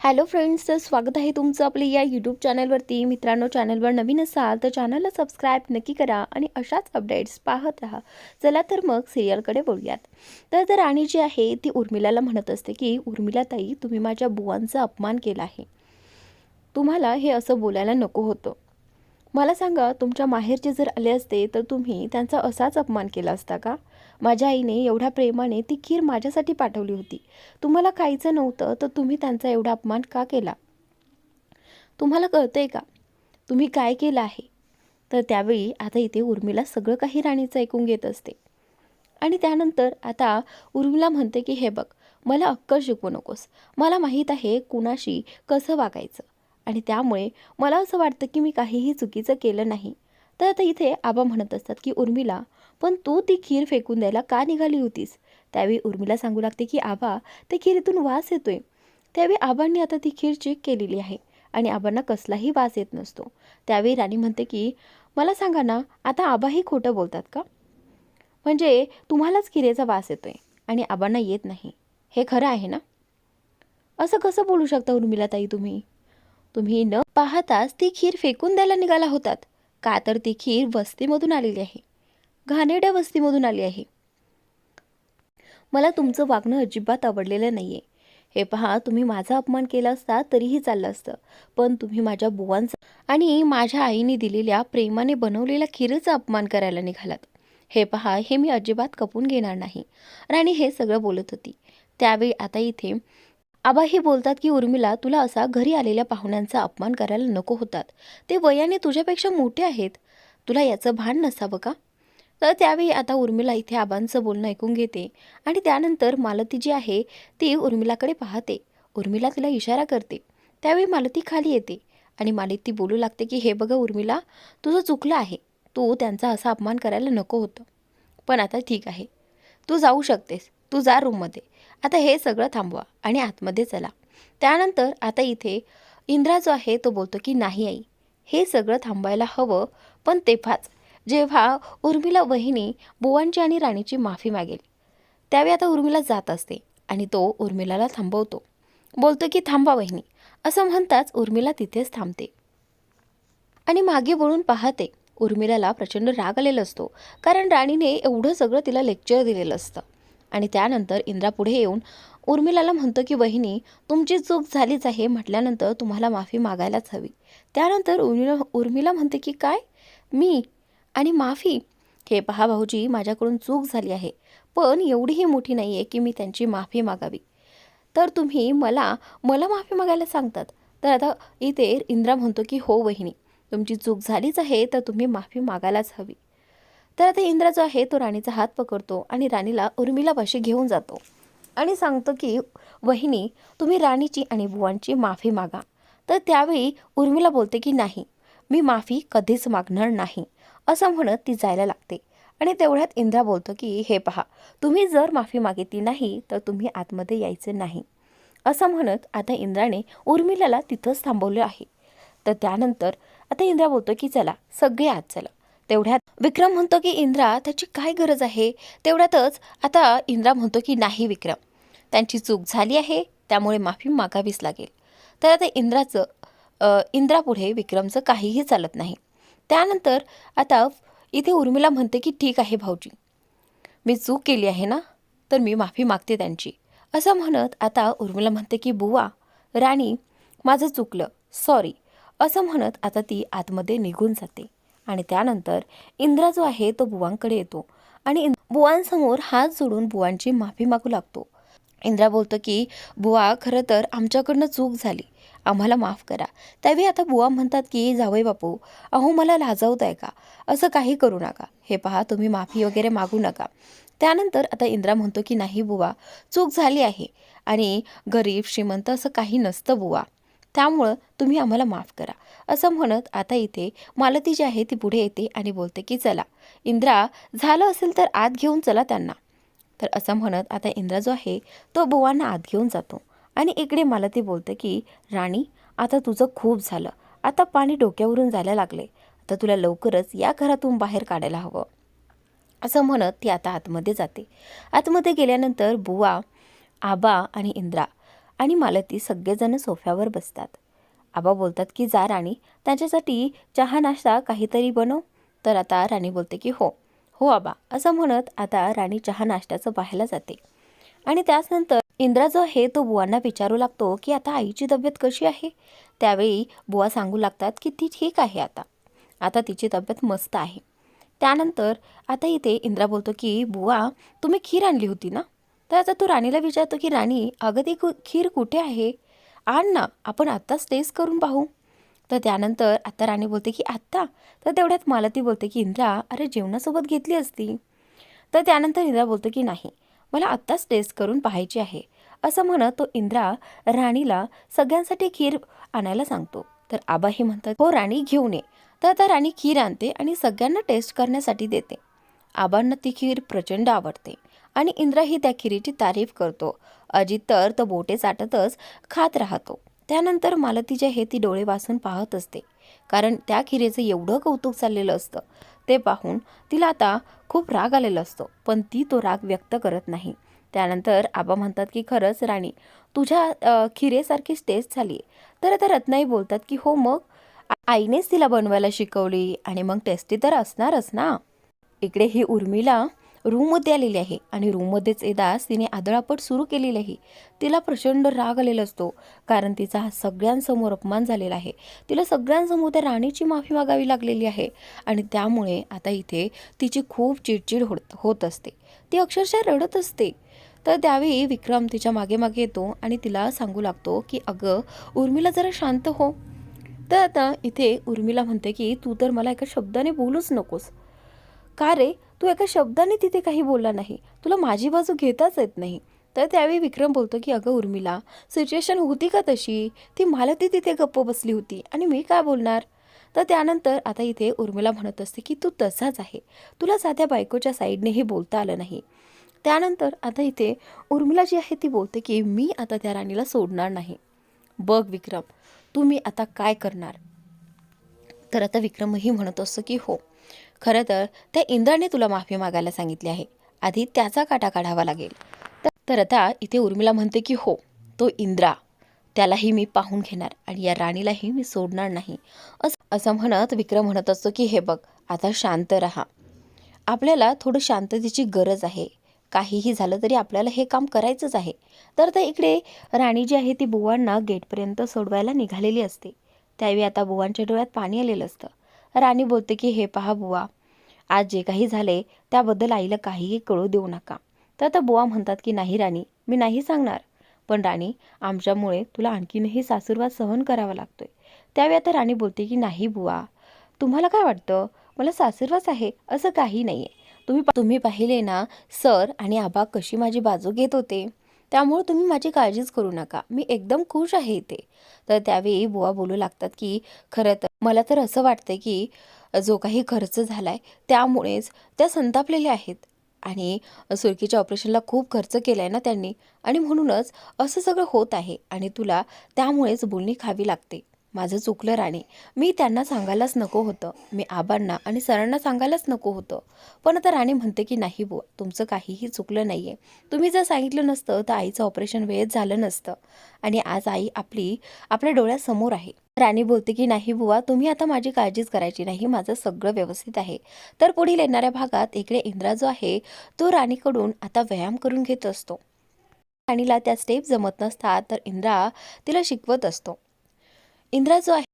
Hello friends तर स्वागत आहे तुमचं आपली या यूट्यूब चॅनलवरती मित्रांनो चॅनलवर नवीन असाल तर चॅनलला सबस्क्राईब नक्की करा आणि अशाच अपडेट्स पाहत राहा. चला तर मग सिरियलकडे बोलूयात तर तर राणी जी आहे ती उर्मिलाला म्हणत असते की उर्मिला ताई तुम्ही माझ्या बुवांचा अपमान केला आहे. तुम्हाला हे असं बोलायला नको होतं. मला सांगा तुमच्या माहेरचे जर आले असते तर तुम्ही त्यांचा असाच अपमान केला असता का? माझ्या आईने एवढ्या प्रेमाने ती खीर माझ्यासाठी पाठवली होती. तुम्हाला खायचं नव्हतं तर तुम्ही त्यांचा एवढा अपमान का केला? तुम्हाला कळतंय का? तुम्ही काय केलं आहे? तर त्यावेळी आता इथे उर्मिला सगळं काही राणीचं ऐकून घेत असते. आणि त्यानंतर आता उर्मिला म्हणते की हे बघ मला अक्कल शिकवू नकोस. मला माहीत आहे कुणाशी कसं वागायचं. आणि त्यामुळे मला असं वाटतं की मी काहीही चुकीचं केलं नाही. तर आता इथे आबा म्हणत असतात की उर्मिला पण तू ती खीर फेकून द्यायला का निघाली होतीस? त्यावेळी उर्मिला सांगू लागते की आबा ते खीरीतून वास येतोय. त्यावेळी आबांनी आता ती खीर चेक केलेली आहे आणि आबांना कसलाही वास येत नसतो. त्यावेळी राणी म्हणते की मला सांगा ना आता आबाही खोटं बोलतात का? म्हणजे तुम्हालाच खिरेचा वास येतोय आणि आबांना येत नाही. हे खरं आहे ना? असं कसं बोलू शकता उर्मिला ताई तुम्ही? तुम्ही न पाहताच ती खीर फेकून द्यायला निघाला होतात. का तर ती खीर वस्तीमधून आलेली आहे. घाणेड्या वस्तीमधून आली आहे. मला तुमचं वागणं अजिबात आवडलेलं नाही आहे हे पहा तुम्ही माझा अपमान केला असता तरीही चाललं असतं. पण तुम्ही माझ्या बुवांचा आणि माझ्या आईने दिलेल्या प्रेमाने बनवलेल्या खीरचा अपमान करायला निघालात. हे पहा हे मी अजिबात कपून घेणार नाही. राणी हे सगळं बोलत होती. त्यावेळी आता इथे आबाही बोलतात की उर्मिला तुला असा घरी आलेल्या पाहुण्यांचा अपमान करायला नको होतात. ते वयाने तुझ्यापेक्षा मोठे आहेत. तुला याचं भान नसावं का? तर त्यावेळी आता उर्मिला इथे आबांचं बोलणं ऐकून घेते आणि त्यानंतर मालती जी आहे ती उर्मिलाकडे पाहते. उर्मिला तिला इशारा करते. त्यावेळी मालती खाली येते आणि मालती बोलू लागते की हे बघा उर्मिला तुझं चुकलं आहे. तू त्यांचा असा अपमान करायला नको होतं. पण आता ठीक आहे. तू जाऊ शकतेस. तू जा रूममध्ये आता हे सगळं थांबवा आणि आतमध्ये चला. त्यानंतर आता इथे इंद्रा जो आहे तो बोलतो की नाही आई हे सगळं थांबायला हवं पण तेव्हाच. जेव्हा उर्मिला वहिनी बुवांची आणि राणीची माफी मागेल त्यावेळी आता उर्मिला जात असते आणि तो उर्मिलाला थांबवतो. बोलतो की थांबा वहिनी. असं म्हणताच उर्मिला तिथेच थांबते. आणि मागे वळून पाहते उर्मिलाला प्रचंड राग आलेला असतो कारण राणीने एवढं सगळं तिला लेक्चर दिलेलं असतं. आणि त्यानंतर इंद्रा पुढे येऊन उर्मिलाला म्हणतो की वहिनी तुमची चूक झालीच आहे म्हटल्यानंतर तुम्हाला माफी मागायलाच हवी. त्यानंतर उर्मिला उर्मिला म्हणते की काय? मी? आणि माफी? हे पहा भाऊजी माझ्याकडून चूक झाली आहे पण एवढीही मोठी नाही आहे की मी त्यांची माफी मागावी. तर तुम्ही मला मला माफी मागायला सांगतात. तर आता इथे इंद्रा म्हणतो की हो वहिनी तुमची चूक झालीच आहे तर तुम्ही माफी मागायलाच हवी. तर आता इंद्रा जो आहे तो राणीचा हात पकडतो आणि राणीला उर्मिलापाशी घेऊन जातो. आणि सांगतो की वहिनी तुम्ही राणीची आणि बुवांची माफी मागा. तर त्यावेळी उर्मिला बोलते की नाही मी माफी कधीच मागणार नाही. असं म्हणत ती जायला लागते. आणि तेवढ्यात इंद्रा बोलतो की हे पहा तुम्ही जर माफी मागितली नाही तर तुम्ही आतमध्ये यायचे नाही. असं म्हणत आता इंद्राने उर्मिलाला तिथंच थांबवलं आहे. तर त्यानंतर आता इंद्रा बोलतो की चला सगळे आत चला. तेवढ्यात विक्रम म्हणतो की इंद्रा त्याची काय गरज आहे? तेवढ्यातच आता इंद्रा म्हणतो की नाही विक्रम त्यांची चूक झाली आहे त्यामुळे माफी मागावीच लागेल. तर आता इंद्राचं इंद्रापुढे विक्रमचं काहीही चालत नाही. त्यानंतर आता इथे उर्मिला म्हणते की ठीक आहे भाऊजी मी चूक केली आहे ना तर मी माफी मागते त्यांची. असं म्हणत आता उर्मिला म्हणते की बुवा राणी माझं चुकलं सॉरी. असं म्हणत आता ती आतमध्ये निघून जाते. आणि त्यानंतर इंद्रा जो आहे तो बुवांकडे येतो. आणि बुवांसमोर हात जोडून बुवांची माफी मागू लागतो. इंद्रा बोलतो की बुवा खरं तर आमच्याकडनं चूक झाली. आम्हाला माफ करा. त्यावेळी आता बुवा म्हणतात की जावई बापू अहो मला लाजवत आहे का? असं काही करू नका. हे पहा तुम्ही माफी वगैरे मागू नका. त्यानंतर आता इंद्रा म्हणतो की नाही बुवा चूक झाली आहे. आणि गरीब श्रीमंत असं काही नसतं बुवा. त्यामुळं तुम्ही आम्हाला माफ करा. असं म्हणत आता इथे मालती जी आहे ती पुढे येते आणि बोलते की चला इंद्रा झालं असेल तर आत घेऊन चला त्यांना. तर असं म्हणत आता इंद्रा जो आहे तो बुवांना आत घेऊन जातो. आणि इकडे मालती बोलते की राणी आता तुझं खूप झालं. आता पाणी डोक्यावरून जायला लागले. आता तुला लवकरच या घरातून बाहेर काढायला हवं. असं म्हणत ती आता आतमध्ये जाते. आतमध्ये गेल्यानंतर बुवा आबा आणि इंद्रा आणि मालती सगळेजण सोफ्यावर बसतात. आबा बोलतात की जा राणी त्याच्यासाठी चहा नाश्ता काहीतरी बनव. तर आता राणी बोलते की हो. हो आबा. असं म्हणत आता राणी चहा नाश्त्याचं पाहायला जाते. आणि त्याचनंतर इंद्रा जो आहे तो बुवांना विचारू लागतो की आता आईची तब्येत कशी आहे? त्यावेळी बुवा सांगू लागतात की ती ठीक आहे आता. आता तिची तब्येत मस्त आहे. त्यानंतर आता इथे इंद्रा बोलतो की बुवा तुम्ही खीर आणली होती ना? तर आता तो राणीला विचारतो की राणी अगं ती कु- खीर कुठे आहे? आण ना आपण आत्ताच टेस्ट करून पाहू. तर त्यानंतर आता राणी बोलते की आत्ता? तर तेवढ्यात मला ती बोलते की इंद्रा अरे जेवणासोबत घेतली असती. तर त्यानंतर इंद्रा बोलतो की नाही मला आत्ताच टेस्ट करून पाहायची आहे. असं म्हणत तो इंद्रा राणीला सगळ्यांसाठी खीर आणायला सांगतो. तर आबाही म्हणतात हो राणी घेऊन ये. तर आता राणी खीर आणते आणि सगळ्यांना टेस्ट करण्यासाठी देते. आबांना ती खीर प्रचंड आवडते. आणि इंद्राही त्या खिरीची तारीफ करतो. अजित तर तो बोटे चाटतच खात राहतो. त्यानंतर मालती जे हे ती डोळे वासून पाहत असते. कारण त्या खिरीचं एवढं कौतुक चाललेलं असतं. ते पाहून तिला आता खूप राग आलेला असतो. पण ती तो राग व्यक्त करत नाही. त्यानंतर आबा म्हणतात की खरंच राणी तुझ्या खिरेसारखीच टेस्ट झाली तर आता रत्नाई बोलतात की हो मग आईनेच तिला बनवायला शिकवली आणि मग टेस्टी तर असणारच ना. इकडे ही उर्मिला रूममध्ये आलेली आहे आणि रूममध्येच येदास तिने आदळापट सुरू केलेली आहे. तिला प्रचंड राग आलेला असतो कारण तिचा हा सगळ्यांसमोर अपमान झालेला आहे. तिला सगळ्यांसमोर त्या राणीची माफी मागावी लागलेली आहे आणि त्यामुळे आता इथे तिची खूप चिडचिड होत होत असते. ती अक्षरशः रडत असते. तर त्यावेळी विक्रम तिच्यामागे मागे येतो आणि तिला सांगू लागतो की अगं उर्मिला जरा शांत हो. तर आता इथे उर्मिला म्हणते की तू तर मला एका शब्दाने बोलूच नकोस. का रे? तू एका शब्दाने तिथे काही बोलला नाही. तुला माझी बाजू घेताच येत नाही. तर त्यावेळी विक्रम बोलतो की अगं उर्मिला सिच्युएशन होती का तशी? ती मला ती तिथे गप्प बसली होती. आणि मी काय बोलणार? तर त्यानंतर आता इथे उर्मिला म्हणत असते की तू तसाच आहे. तुला साध्या बायकोच्या साईडनेही बोलता आलं नाही. त्यानंतर आता इथे उर्मिला जी आहे ती बोलते की मी आता त्या राणीला सोडणार नाही. बघ विक्रम तुम्ही आता काय करणार? तर आता विक्रमही म्हणत असतो की हो खरं तर त्या इंद्राने तुला माफी मागायला सांगितली आहे. आधी त्याचा काटा काढावा लागेल. तर- आता इथे उर्मिला म्हणते की हो तो इंद्रा. त्यालाही मी पाहून घेणार आणि या राणीलाही मी सोडणार नाही. असं असं म्हणत विक्रम म्हणत असतो की हे बघ आता शांत राहा. आपल्याला थोडं शांततेची गरज आहे. काहीही झालं तरी आपल्याला हे काम करायचंच आहे. तर आता इकडे राणी जी आहे ती बुवांना गेटपर्यंत सोडवायला निघालेली असते. त्यावेळी आता बुवांच्या डोळ्यात पाणी आलेलं असतं. राणी बोलते की हे पहा बुवा आज जे काही झाले त्याबद्दल आईला काहीही कळू देऊ नका. तर आता बुवा म्हणतात की नाही राणी मी नाही सांगणार. पण राणी आमच्यामुळे तुला आणखीनही सासूरवाद सहन करावा लागतोय. त्यावेळी आता राणी बोलते की नाही बुवा तुम्हाला काय वाटतं? मला सासुरवास आहे असं काही नाही आहे तुम्ही तुम्ही पाहिले ना सर आणि आबा कशी माझी बाजू घेत होते. त्यामुळे तुम्ही माझी काळजीच करू नका. मी एकदम खुश आहे इथे. तर त्यावेळी बुवा बोलू लागतात की खरं तर मला तर असं वाटतं की जो काही खर्च झाला आहे त्यामुळेच त्या संतापलेल्या आहेत. आणि सुरकीच्या ऑपरेशनला खूप खर्च केला आहे ना त्यांनी. आणि म्हणूनच असं सगळं होत आहे. आणि तुला त्यामुळेच बोलणी खावी लागते. माझं चुकलं राणी. मी त्यांना सांगायलाच नको होतं. मी आबांना आणि सरांना सांगायलाच नको होतं. पण आता राणी म्हणते की नाही बुवा तुमचं काहीही चुकलं नाही आहे तुम्ही जर सांगितलं नसतं तर आईचं ऑपरेशन वेळेत झालं नसतं. आणि आज आई आपली आपल्या डोळ्यासमोर आहे. राणी बोलते की नाही बुवा तुम्ही आता माझी काळजीच करायची नाही. माझं सगळं व्यवस्थित आहे. तर पुढील येणाऱ्या भागात इकडे इंद्रा जो आहे तो राणीकडून आता व्यायाम करून घेत असतो. राणीला त्या स्टेप जमत नसतात तर इंद्रा तिला शिकवत असतो. इंद्रा जो आहे